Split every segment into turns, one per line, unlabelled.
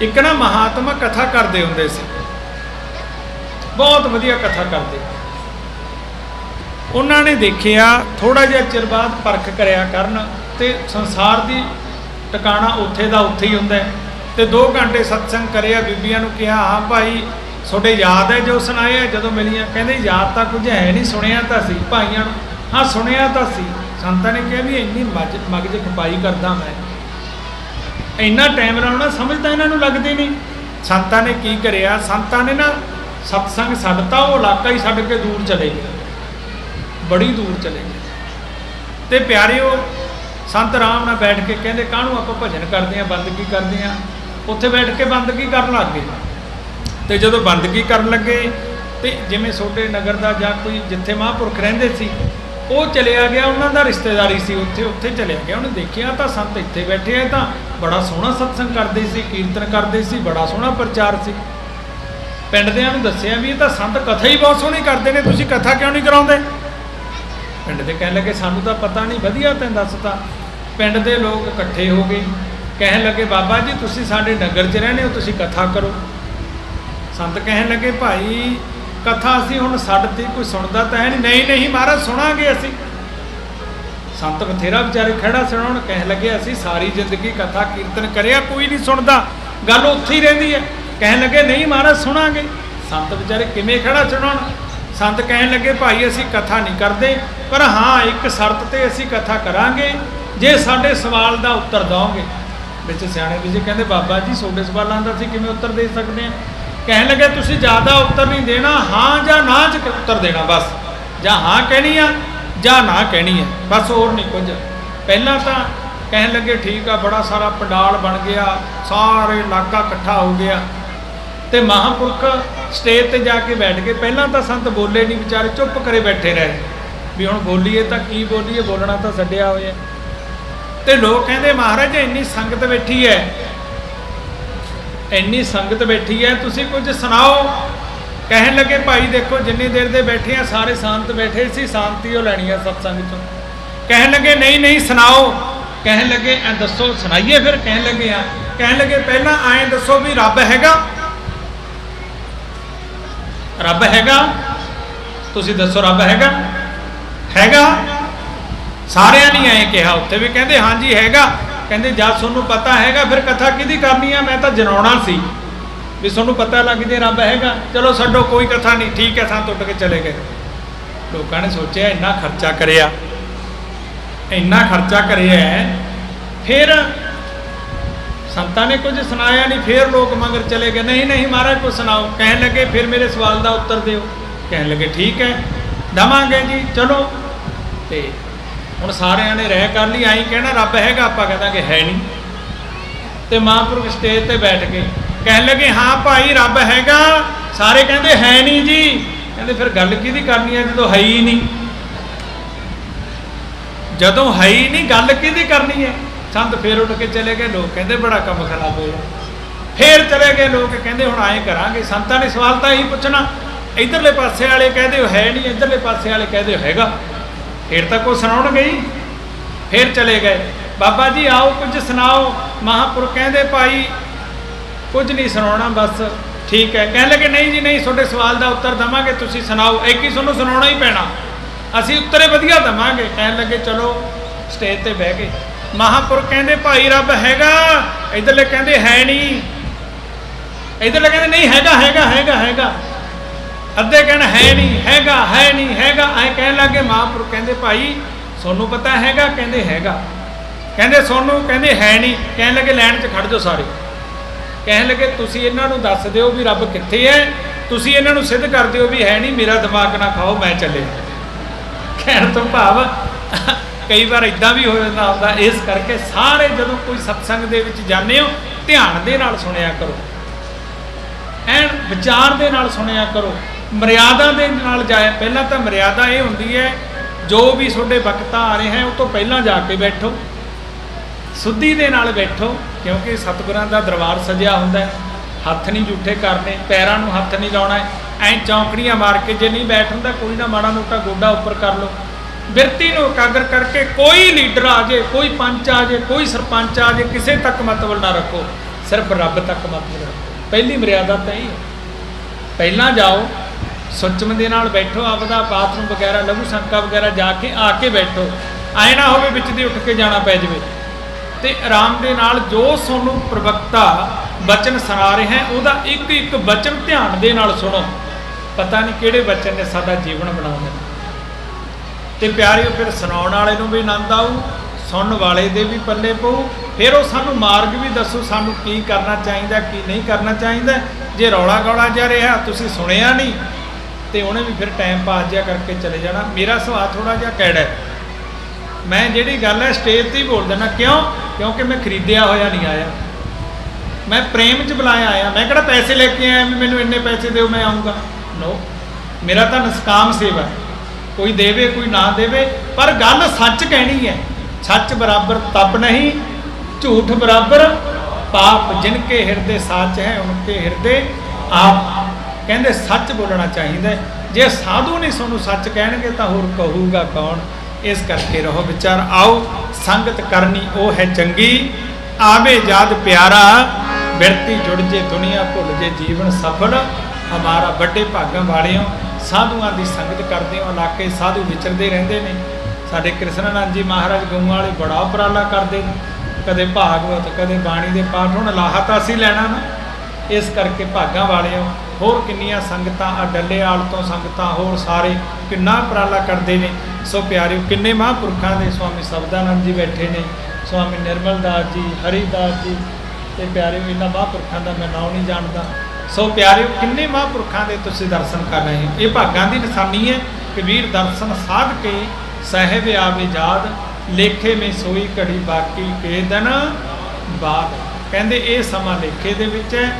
ਇੱਕ ਨਾ ਮਹਾਤਮਾ ਕਥਾ ਕਰਦੇ ਹੁੰਦੇ ਸੀ। ਬਹੁਤ ਵਧੀਆ ਕਥਾ ਕਰਦੇ। ਉਹਨਾਂ ਨੇ ਦੇਖਿਆ ਥੋੜਾ ਜਿਹਾ ਚਿਰ ਬਾਅਦ ਪਰਖ ਕਰਿਆ ਕਰਨ ਤੇ ਸੰਸਾਰ ਦੀ ਟਿਕਾਣਾ ਉੱਥੇ ਦਾ ਉੱਥੇ ਹੀ ਹੁੰਦਾ ਹੈ। ਤੇ 2 ਘੰਟੇ ਸਤਸੰਗ ਕਰਿਆ, ਬੀਬੀਆਂ ਨੂੰ ਕਿਹਾ, ਹਾਂ ਭਾਈ, ਤੁਹਾਡੇ ਯਾਦ ਹੈ ਜੋ ਸੁਣਾਇਆ ਜਦੋਂ ਮਿਲੀਆਂ, ਕਹਿੰਦੇ, ਯਾਦ ਤਾਂ ਕੁਝ ਹੈ ਨਹੀਂ, ਸੁਣਿਆ ਤਾਂ ਸੀ ਭਾਈਆਂ ਨੂੰ। ਹਾਂ, ਸੁਣਿਆ ਤਾਂ ਸੀ। ਸੰਤਾਂ ਨੇ ਕਿਹਾ, ਵੀ ਇੰਨੀ ਮਜ ਮਗਜ ਖਪਾਈ ਕਰਦਾ ਮੈਂ। ਇੰਨਾ ਟਾਈਮ ਲਾਉਣਾ ਸਮਝਦਾ ਇਹਨਾਂ ਨੂੰ ਲੱਗਦੀ ਨਹੀਂ। ਸੰਤਾਂ ਨੇ ਕੀ ਕਰਿਆ? ਸੰਤਾਂ ਨੇ ਨਾ ਸਤਸੰਗ ਛੱਡਤਾ, ਉਹ ਇਲਾਕਾ ਹੀ ਛੱਡ ਕੇ ਦੂਰ ਚਲੇ ਗਏ। ਬੜੀ ਦੂਰ ਚਲੇ ਗਏ। ਤੇ ਪਿਆਰਿਓ, ਸੰਤ ਰਾਮ ਨਾਲ ਬੈਠ ਕੇ ਕਹਿੰਦੇ, ਕਾਹਨੂੰ ਆਪਾਂ ਭਜਨ ਕਰਦੇ ਆਂ, ਬੰਦਗੀ ਕਰਦੇ ਆਂ? ਉੱਥੇ ਬੈਠ ਕੇ ਬੰਦਗੀ ਕਰਨ ਲੱਗ ਗਏ। ਤੇ ਜਦੋਂ ਬੰਦਗੀ ਕਰਨ ਲੱਗੇ, ਤੇ ਜਿਵੇਂ ਛੋਟੇ ਨਗਰ ਦਾ ਜਾਂ ਕੋਈ ਜਿੱਥੇ ਮਹਾਂਪੁਰਖ ਰਹਿੰਦੇ ਸੀ ਉਹ ਚਲਿਆ ਗਿਆ, ਉਹਨਾਂ ਦਾ ਰਿਸ਼ਤੇਦਾਰੀ ਸੀ ਉੱਥੇ ਉੱਥੇ ਚਲਿਆ ਗਿਆ। ਉਹਨੇ ਦੇਖਿਆ ਤਾਂ ਸੰਤ ਇੱਥੇ ਬੈਠੇ ਆ ਤਾਂ ਬੜਾ ਸੋਹਣਾ ਸਤਸੰਗ ਕਰਦੇ ਸੀ, ਕੀਰਤਨ ਕਰਦੇ ਸੀ, ਬੜਾ ਸੋਹਣਾ ਪ੍ਰਚਾਰ ਸੀ। ਪਿੰਡ ਦਿਆਂ ਨੂੰ ਦੱਸਿਆ ਵੀ ਇਹ ਤਾਂ ਸੰਤ ਕਥਾ ਹੀ ਬਹੁਤ ਸੋਹਣੀ ਕਰਦੇ ਨੇ, ਤੁਸੀਂ ਕਥਾ ਕਿਉਂ ਨਹੀਂ ਕਰਾਉਂਦੇ? ਪਿੰਡ ਦੇ ਕਹਿਣ ਲੱਗੇ, ਸਾਨੂੰ ਤਾਂ ਪਤਾ ਨਹੀਂ, ਵਧੀਆ ਤੈਨੂੰ ਦੱਸਤਾ ਪਿੰਡ ਦੇ ਲੋਕ ਇਕੱਠੇ ਹੋ ਗਏ। ਕਹਿਣ ਲੱਗੇ, ਬਾਬਾ ਜੀ, ਤੁਸੀਂ ਸਾਡੇ ਨਗਰ 'ਚ ਰਹਿੰਦੇ ਹੋ, ਤੁਸੀਂ ਕਥਾ ਕਰੋ। ਸੰਤ ਕਹਿਣ ਲੱਗੇ, ਭਾਈ ਕਥਾ ਅਸੀਂ ਹੁਣ ਸਾਡੇ ਕੋਈ ਸੁਣਦਾ ਤਾਂ ਹੈ ਨਹੀਂ। ਨਹੀਂ ਨਹੀਂ ਮਹਾਰਾਜ, ਸੁਣਾਂਗੇ ਅਸੀਂ। ਸੰਤ ਬਥੇਰਾ ਵਿਚਾਰੇ ਖੜਾ ਸੁਣਾਉਣ ਕਹਿਣ ਲੱਗੇ, ਅਸੀਂ ਸਾਰੀ ਜ਼ਿੰਦਗੀ ਕਥਾ ਕੀਰਤਨ ਕਰਿਆ, ਕੋਈ ਨਹੀਂ ਸੁਣਦਾ। ਗੱਲ ਉੱਥੇ ਹੀ ਰਹਿੰਦੀ ਹੈ। ਕਹਿਣ ਲੱਗੇ, ਨਹੀਂ ਮਹਾਰਾਜ, ਸੁਣਾਂਗੇ। ਸੰਤ ਵਿਚਾਰੇ ਕਿਵੇਂ ਖੜਾ ਸੁਣਾਉਣ ਸੰਤ ਕਹਿਣ ਲੱਗੇ, ਭਾਈ, ਅਸੀਂ ਕਥਾ ਨਹੀਂ ਕਰਦੇ, ਪਰ ਹਾਂ, ਇੱਕ ਸ਼ਰਤ ਤੇ ਅਸੀਂ ਕਥਾ ਕਰਾਂਗੇ। ਜੇ ਸਾਡੇ ਸਵਾਲ ਦਾ ਉੱਤਰ ਦਿਓਗੇ। ਵਿੱਚ ਸਿਆਣੇ ਵੀ ਜੀ ਕਹਿੰਦੇ, ਬਾਬਾ ਜੀ, ਤੁਹਾਡੇ ਸਵਾਲਾਂ ਦਾ ਅਸੀਂ ਕਿਵੇਂ ਉੱਤਰ ਦੇ ਸਕਦੇ ਹਾਂ? ਕਹਿਣ ਲੱਗੇ, ਤੁਸੀਂ ਜ਼ਿਆਦਾ ਉੱਤਰ ਨਹੀਂ ਦੇਣਾ, ਹਾਂ ਜਾਂ ਨਾ ਚ ਉੱਤਰ ਦੇਣਾ, ਬਸ। ਜਾਂ ਹਾਂ ਕਹਿਣੀ ਆ, ਜਾਂ ਨਾ ਕਹਿਣੀ ਆ, ਬਸ ਹੋਰ ਨਹੀਂ ਕੁਝ। ਪਹਿਲਾਂ ਤਾਂ ਕਹਿਣ ਲੱਗੇ, ਠੀਕ ਆ, ਬੜਾ ਸਾਰਾ ਪੰਡਾਲ ਬਣ ਗਿਆ, ਸਾਰੇ ਇਲਾਕਾ ਇਕੱਠਾ ਹੋ ਗਿਆ। ਤੇ ਮਹਾਂਪੁਰਖ ਸਟੇਜ ਤੇ ਜਾ ਕੇ ਬੈਠ ਗਏ। ਪਹਿਲਾਂ ਤਾਂ ਸੰਤ ਬੋਲੇ ਨਹੀਂ, ਵਿਚਾਰੇ ਚੁੱਪ ਕਰੇ ਬੈਠੇ ਰਹੇ। ਵੀ ਹੁਣ ਬੋਲੀਏ ਤਾਂ ਕੀ ਬੋਲੀਏ, ਬੋਲਣਾ ਤਾਂ ਛੱਡਿਆ ਹੋਇਆ। ਤੇ ਲੋਕ ਕਹਿੰਦੇ, ਮਹਾਰਾਜ, ਇੰਨੀ ਸੰਗਤ ਬੈਠੀ ਹੈ ਇੰਨੀ ਸੰਗਤ ਬੈਠੀ ਹੈ, ਤੁਸੀਂ ਕੁਝ ਸੁਣਾਓ? ਕਹਿਣ ਲੱਗੇ, ਭਾਈ ਦੇਖੋ, ਜਿੰਨੀ ਦੇਰ ਦੇ ਬੈਠੇ ਆ, ਸਾਰੇ ਸ਼ਾਂਤ ਬੈਠੇ ਸੀ, ਸ਼ਾਂਤੀ ਉਹ ਲੈਣੀ ਆ ਸਤਸੰਗ ਚੋਂ। ਕਹਿਣ ਲੱਗੇ, ਨਹੀਂ ਨਹੀਂ, ਸੁਣਾਓ। ਕਹਿਣ ਲੱਗੇ, ਐ ਦੱਸੋ, ਸੁਣਾਈਏ ਫਿਰ? ਕਹਿਣ ਲੱਗੇ ਆ ਕਹਿਣ ਲੱਗੇ, ਪਹਿਲਾਂ ਐਂ ਦੱਸੋ ਵੀ ਰੱਬ ਹੈਗਾ? ਰੱਬ ਹੈਗਾ? ਤੁਸੀਂ ਦੱਸੋ, ਰੱਬ ਹੈਗਾ? ਹੈਗਾ। ਸਾਰਿਆਂ ਨੇ ਐਂ ਕਿਹਾ, ਉੱਥੇ ਵੀ ਕਹਿੰਦੇ, ਹਾਂਜੀ, ਹੈਗਾ। ਕਹਿੰਦੇ, ਜਦ ਤੁਹਾਨੂੰ ਪਤਾ ਹੈਗਾ, ਫਿਰ ਕਥਾ ਕਿਹਦੀ ਕਰਨੀ ਆ? ਮੈਂ ਤਾਂ ਜਨਾਉਣਾ ਸੀ। ਵੀ ਤੁਹਾਨੂੰ ਪਤਾ ਲੱਗ ਜੇ ਰੱਬ ਹੈਗਾ। ਚਲੋ ਛੱਡੋ, ਕੋਈ ਕਥਾ ਨਹੀਂ। ਠੀਕ ਹੈ ਸਾਂ ਟੁੱਟ ਕੇ ਚਲੇ ਗਏ। ਲੋਕਾਂ ਨੇ ਸੋਚਿਆ, ਇੰਨਾ ਖਰਚਾ ਕਰਿਆ। ਇੰਨਾ ਖਰਚਾ ਕਰਿਆ ਫਿਰ ਸੰਤਾਂ ਨੇ ਕੁਝ ਸੁਣਾਇਆ ਨਹੀਂ, ਫਿਰ ਲੋਕ ਮਗਰ ਚਲੇ ਗਏ। ਨਹੀਂ ਨਹੀਂ ਮਹਾਰਾਜ ਕੁਝ ਸੁਣਾਓ। ਕਹਿਣ ਲੱਗੇ, ਫਿਰ ਮੇਰੇ ਸਵਾਲ ਦਾ ਉੱਤਰ ਦਿਓ। ਕਹਿਣ ਲੱਗੇ, ਠੀਕ ਹੈ, ਦਵਾਂਗੇ ਜੀ। ਚਲੋ, ਤੇ ਹੁਣ ਸਾਰਿਆਂ ਨੇ ਰਹਿ ਕਰ ਲਈ, ਆਈ ਕਹਿਣਾ ਰੱਬ ਹੈਗਾ, ਆਪਾਂ ਕਹਿੰਦਾਗੇ ਹੈ ਨਹੀਂ। ਤੇ ਮਹਾਂਪੁਰਖ ਸਟੇਜ ਤੇ ਬੈਠ ਕੇ ਕਹਿਣ ਲੱਗੇ, ਹਾਂ ਭਾਈ ਰੱਬ ਹੈਗਾ, ਸਾਰੇ ਕਹਿੰਦੇ ਹੈ ਨਹੀਂ ਜੀ। ਕਹਿੰਦੇ ਫਿਰ ਗੱਲ ਕਿਹਦੀ ਕਰਨੀ ਹੈ, ਜਦੋਂ ਹੈ ਹੀ ਨਹੀਂ। ਜਦੋਂ ਹੈ ਹੀ ਨਹੀਂ, ਗੱਲ ਕਿਹਦੀ ਕਰਨੀ ਹੈ? ਸੰਤ ਫੇਰ ਉੱਠ ਕੇ ਚਲੇ ਗਏ, ਲੋਕ ਕਹਿੰਦੇ ਬੜਾ ਕੰਮ ਖਰਾਬ ਹੋਇਆ। ਫੇਰ ਚਲੇ ਗਏ, ਲੋਕ ਕਹਿੰਦੇ ਹੁਣ ਆਏ ਕਰਾਂਗੇ। ਸੰਤਾਂ ਨੇ ਸਵਾਲ ਤਾਂ ਇਹੀ ਪੁੱਛਣਾ, ਇਧਰਲੇ ਪਾਸੇ ਵਾਲੇ ਕਹਿੰਦੇ ਉਹ ਹੈ ਨਹੀਂ, ਇਧਰਲੇ ਪਾਸੇ ਵਾਲੇ ਕਹਿੰਦੇ ਉਹ ਹੈਗਾ। ਫਿਰ ਤਾਂ ਕੋਈ ਸੁਣਾਉਣਗੇ ਹੀ। ਫੇਰ ਚਲੇ ਗਏ। ਬਾਬਾ ਜੀ, ਆਓ ਕੁਝ ਸੁਣਾਓ। ਮਹਾਂਪੁਰਖ ਕਹਿੰਦੇ, ਭਾਈ, ਕੁਝ ਨਹੀਂ ਸੁਣਾਉਣਾ, ਬਸ ਠੀਕ ਹੈ। ਕਹਿਣ ਲੱਗੇ, ਨਹੀਂ ਜੀ, ਨਹੀਂ, ਤੁਹਾਡੇ ਸਵਾਲ ਦਾ ਉੱਤਰ ਦਵਾਂਗੇ, ਤੁਸੀਂ ਸੁਣਾਓ। ਇੱਕ ਹੀ ਤੁਹਾਨੂੰ ਸੁਣਾਉਣਾ ਹੀ ਪੈਣਾ। ਅਸੀਂ ਉੱਤਰੇ ਵਧੀਆ ਦਵਾਂਗੇ। ਕਹਿਣ ਲੱਗੇ, ਚਲੋ ਸਟੇਜ ਤੇ ਬਹਿ ਗਏ। ਮਹਾਂਪੁਰਖ ਕਹਿੰਦੇ, ਭਾਈ, ਰੱਬ ਹੈਗਾ। ਇਧਰਲੇ ਕਹਿੰਦੇ, ਹੈ ਨਹੀਂ। ਇਧਰਲੇ ਕਹਿੰਦੇ, ਨਹੀਂ, ਹੈਗਾ ਹੈਗਾ ਹੈਗਾ ਹੈਗਾ। ਅੱਧੇ ਕਹਿਣ ਹੈ ਨਹੀਂ, ਹੈਗਾ, ਹੈ ਨਹੀਂ, ਹੈਗਾ, ਐ ਕਹਿਣ ਲੱਗੇ ਮਹਾਂਪੁਰਖ, ਕਹਿੰਦੇ ਭਾਈ ਤੁਹਾਨੂੰ ਪਤਾ ਹੈਗਾ, ਕਹਿੰਦੇ ਹੈਗਾ। ਕਹਿੰਦੇ ਸੋਨੂੰ, ਕਹਿੰਦੇ ਹੈ ਨਹੀਂ, ਕਹਿਣ ਲੱਗੇ ਲੈਣ 'ਚ ਖੜ ਜਾਓ ਸਾਰੇ। ਕਹਿਣ ਲੱਗੇ ਤੁਸੀਂ ਇਹਨਾਂ ਨੂੰ ਦੱਸ ਦਿਓ ਵੀ ਰੱਬ ਕਿੱਥੇ ਹੈ, ਤੁਸੀਂ ਇਹਨਾਂ ਨੂੰ ਸਿੱਧ ਕਰ ਦਿਓ ਵੀ ਹੈ ਨਹੀਂ, ਮੇਰਾ ਦਿਮਾਗ ਨਾ ਖਾਓ, ਮੈਂ ਚੱਲੇ ਕਹਿਣ ਤੋਂ ਭਾਵ ਕਈ ਵਾਰ ਇਦਾਂ ਵੀ ਹੋ ਜਾਂਦਾ ਹੁੰਦਾ, ਇਸ ਕਰਕੇ ਸਾਰੇ ਜਦੋਂ ਕੋਈ ਸਤਸੰਗ ਦੇ ਵਿੱਚ ਜਾਂਦੇ ਹੋ, ਧਿਆਨ ਦੇ ਨਾਲ ਸੁਣਿਆ ਕਰੋ। ਐਨ ਵਿਚਾਰ ਦੇ ਨਾਲ ਸੁਣਿਆ ਕਰੋ। ਮਰਿਆਦਾ ਦੇ ਨਾਲ ਜਾਏ ਪਹਿਲਾਂ ਤਾਂ ਮਰਿਆਦਾ ਇਹ ਹੁੰਦੀ ਹੈ, ਜੋ ਵੀ ਤੁਹਾਡੇ ਵਕਤਾ ਆ ਰਹੇ ਹੈ, ਉਹ ਤੋਂ ਪਹਿਲਾਂ ਜਾ ਕੇ ਬੈਠੋ। ਸੁੱਧੀ ਦੇ ਨਾਲ ਬੈਠੋ, ਕਿਉਂਕਿ ਸਤਿਗੁਰਾਂ ਦਾ ਦਰਬਾਰ ਸਜਿਆ ਹੁੰਦਾ ਹੈ। ਹੱਥ ਨਹੀਂ ਝੂਠੇ ਕਰਨੇ, ਪੈਰਾਂ ਨੂੰ ਹੱਥ ਨਹੀਂ ਲਾਉਣਾ ਐ ਚੌਂਕੜੀਆਂ ਮਾਰ ਕੇ ਜੇ ਨਹੀਂ ਬੈਠ ਹੁੰਦਾ, ਕੋਈ ਨਾ ਮਾੜਾ ਮੋਟਾ ਗੋਡਾ ਉੱਪਰ ਕਰ ਲਓ। ਬਿਰਤੀ ਨੂੰ ਇਕਾਗਰ ਕਰਕੇ ਕੋਈ ਲੀਡਰ ਆ ਜੇ, ਕੋਈ ਪੰਚ ਆ ਜੇ, ਕੋਈ ਸਰਪੰਚ ਆ ਜੇ, ਕਿਸੇ ਤੱਕ ਮਤਲਬ ਨਾ ਰੱਖੋ। ਸਿਰਫ ਰੱਬ ਤੱਕ ਮਤਲਬ ਰੱਖੋ। ਪਹਿਲੀ ਮਰਿਆਦਾ ਤਾਂ ਇਹ ਹੈ। ਪਹਿਲਾਂ ਜਾਓ ਸੁਚਮ ਦੇ ਨਾਲ ਬੈਠੋ, ਆਪਦਾ ਬਾਥਰੂਮ ਵਗੈਰਾ, ਲਘੂ ਸੰਕਾ ਵਗੈਰਾ ਜਾ ਕੇ ਆ ਕੇ ਬੈਠੋ। ਐ ਨਾ ਹੋਵੇ ਵਿੱਚ ਦੀ ਉੱਠ ਕੇ ਜਾਣਾ ਪੈ ਜਾਵੇ। ਤੇ ਆਰਾਮ ਦੇ ਨਾਲ ਜੋ ਤੁਹਾਨੂੰ ਪ੍ਰਵਕਤਾ ਬਚਨ ਸੁਣਾ ਰਿਹਾ ਹੈ, ਉਹਦਾ ਇੱਕ ਇੱਕ ਬਚਨ ਧਿਆਨ ਦੇ ਨਾਲ ਸੁਣੋ। ਪਤਾ ਨਹੀਂ ਕਿਹੜੇ ਬਚਨ ਨੇ ਸਾਡਾ ਜੀਵਨ ਬਣਾ ਦੇਣਾ ਤੇ ਪਿਆਰਿਓ, ਫਿਰ ਸੁਣਾਉਣ ਵਾਲੇ ਨੂੰ ਵੀ ਆਨੰਦ ਆਊ, ਸੁਣਨ ਵਾਲੇ ਦੇ ਵੀ ਪੱਲੇ ਪਊ। ਫਿਰ ਉਹ ਸਾਨੂੰ ਮਾਰਗ ਵੀ ਦੱਸੋ, ਸਾਨੂੰ ਕੀ ਕਰਨਾ ਚਾਹੀਦਾ, ਕੀ ਨਹੀਂ ਕਰਨਾ ਚਾਹੀਦਾ। ਜੇ ਰੌਲਾ ਗੌਲਾ ਜਿਹਾ ਰਿਹਾ, ਤੁਸੀਂ ਸੁਣਿਆ ਨਹੀਂ ਤੇ ਉਹਨੇ ਵੀ ਫਿਰ ਟਾਈਮ ਪਾਸ ਜਿਹਾ ਕਰਕੇ ਚਲੇ ਜਾਣਾ। ਮੇਰਾ ਸੁਭਾਅ ਥੋੜਾ ਜਿਹਾ ਕੈੜਾ ਹੈ। ਮੈਂ ਜਿਹੜੀ ਗੱਲ ਹੈ ਸਟੇਜ ਤੇ ਹੀ ਬੋਲ ਦਿੰਦਾ, ਕਿਉਂ? ਕਿਉਂਕਿ ਮੈਂ ਖਰੀਦਿਆ ਹੋਇਆ ਨਹੀਂ ਆਇਆ। ਮੈਂ ਪ੍ਰੇਮ 'ਚ ਬੁਲਾਇਆ ਆਇਆ। ਮੈਂ ਕਿਹੜਾ ਪੈਸੇ ਲੈ ਕੇ ਆਇਆ ਵੀ ਮੈਨੂੰ ਇੰਨੇ ਪੈਸੇ ਦਿਓ, ਮੈਂ ਆਉਂਗਾ ਨੋ ਮੇਰਾ ਤਾਂ ਨਿਸਕਾਮ ਸੇਵਾ ਕੋਈ ਦੇਵੇ, ਕੋਈ ਨਾ ਦੇਵੇ। ਪਰ ਗੱਲ ਸੱਚ ਕਹਿਣੀ ਹੈ। ਸੱਚ ਬਰਾਬਰ ਤਪ ਨਹੀਂ, ਝੂਠ ਬਰਾਬਰ ਪਾਪ। ਜਿਨ ਕੇ ਹਿਰਦੇ ਸੱਚ ਹੈ, ਉਨਕੇ ਹਿਰਦੇ ਆਪ। ਕਹਿੰਦੇ ਸੱਚ ਬੋਲਣਾ ਚਾਹੀਦਾ ਜੇ ਸਾਧੂ ਨਹੀਂ ਸਾਨੂੰ ਸੱਚ ਕਹਿਣਗੇ ਤਾਂ ਹੋਰ ਕਹੂਗਾ ਕੌਣ? ਇਸ ਕਰਕੇ ਰਹੋ ਵਿਚਾਰ। ਆਓ ਸੰਗਤ ਕਰਨੀ ਉਹ ਹੈ ਚੰਗੀ। ਆਵੇ ਜਦ ਪਿਆਰਾ। ਬਿਰਤੀ ਜੁੜ ਜੇ ਦੁਨੀਆ ਭੁੱਲ ਜੇ ਜੀਵਨ ਸਫਲ। ਹਮਾਰਾ ਵੱਡੇ ਭਾਗਾਂ ਵਾਲਿਓ, ਸਾਧੂਆਂ ਦੀ ਸੰਗਤ ਕਰਦੇ ਹੋ। ਇਲਾਕੇ ਸਾਧੂ ਵਿਚਰਦੇ ਰਹਿੰਦੇ ਨੇ। ਸਾਡੇ ਕ੍ਰਿਸ਼ਨਾਨੰਦ ਜੀ ਮਹਾਰਾਜ ਗਊਆਂ ਵਾਲੇ ਬੜਾ ਉਪਰਾਲਾ ਕਰਦੇ ਨੇ। ਕਦੇ ਭਾਗਵਤ, ਕਦੇ ਬਾਣੀ ਦੇ ਪਾਠ। ਹੁਣ ਲਾਹਾ ਤਾਂ ਅਸੀਂ ਲੈਣਾ ਨਾ। ਇਸ ਕਰਕੇ ਭਾਗਾਂ ਵਾਲਿਓ, ਹੋਰ ਕਿੰਨੀਆਂ ਸੰਗਤਾਂ ਆ ਡੱਲੇਆਲ ਤੋਂ ਸੰਗਤਾਂ, ਹੋਰ ਸਾਰੇ ਕਿੰਨਾ ਉਪਰਾਲਾ ਕਰਦੇ ਨੇ। ਸੋ ਪਿਆਰਿਓ, ਕਿੰਨੇ ਮਹਾਂਪੁਰਖਾਂ ਦੇ ਸਵਾਮੀ ਸਬਦਾਨੰਦ ਜੀ ਬੈਠੇ ਨੇ ਸਵਾਮੀ ਨਿਰਮਲ ਦਾਸ ਜੀ ਹਰੀਦਾਸ ਜੀ, ਤੇ ਪਿਆਰਿਓ, ਇਹਨਾਂ ਮਹਾਂਪੁਰਖਾਂ ਦਾ ਮੈਂ ਨਾਮ ਨਹੀਂ ਜਾਣਦਾ। ਸੋ ਪਿਆਰਿਓ, ਕਿੰਨੇ ਮਹਾਂਪੁਰਖਾਂ ਦੇ ਤੁਸੀਂ ਦਰਸ਼ਨ ਕਰ ਰਹੇ ਹੋ? ਇਹ ਭਾਗਾਂ ਦੀ ਨਿਸ਼ਾਨੀ ਹੈ ਕਿ ਵੀਰ ਦਰਸ਼ਨ ਸਾਧ ਕੇ ਸਹਿਬ ਆਵੇ ਜਾਦ ਲੇਖੇ ਮੇ ਸੋਈ ਘੜੀ ਬਾਕੀ ਕੇ ਦਿਨ ਬਾਅਦ ਕਹਿੰਦੇ, ਇਹ ਸਮਾਂ ਲੇਖੇ ਦੇ ਵਿੱਚ ਹੈ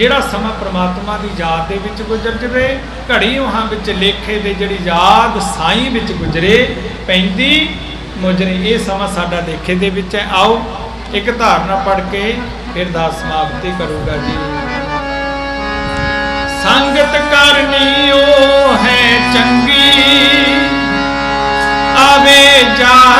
ਜਿਹੜਾ ਸਮਾਂ ਪ੍ਰਮਾਤਮਾ ਦੀ ਯਾਦ ਦੇ ਵਿੱਚ ਗੁਜ਼ਰ ਜਵੇ, ਘੜੀ ਉਹਾਂ ਵਿੱਚ ਲੇਖੇ ਦੇ ਜਿਹੜੀ ਯਾਦ ਸਾਈਂ ਵਿੱਚ ਗੁਜ਼ਰੇ ਪੈਂਦੀ, ਮੁਜਰੇ ਇਹ ਸਮਾਂ ਸਾਡਾ ਲੇਖੇ ਦੇ ਵਿੱਚ ਹੈ। ਆਓ ਇੱਕ ਧਾਰਨਾ ਪੜ੍ਹ ਕੇ ਫਿਰ ਦਾਸ ਸਮਾਪਤੀ ਕਰੂਗਾ ਜੀ। ਸੰਗਤ ਕਰਨੀ ਉਹ ਹੈ ਚੰਗੀ, ਆਵੇ ਜਾਗ ਜੀ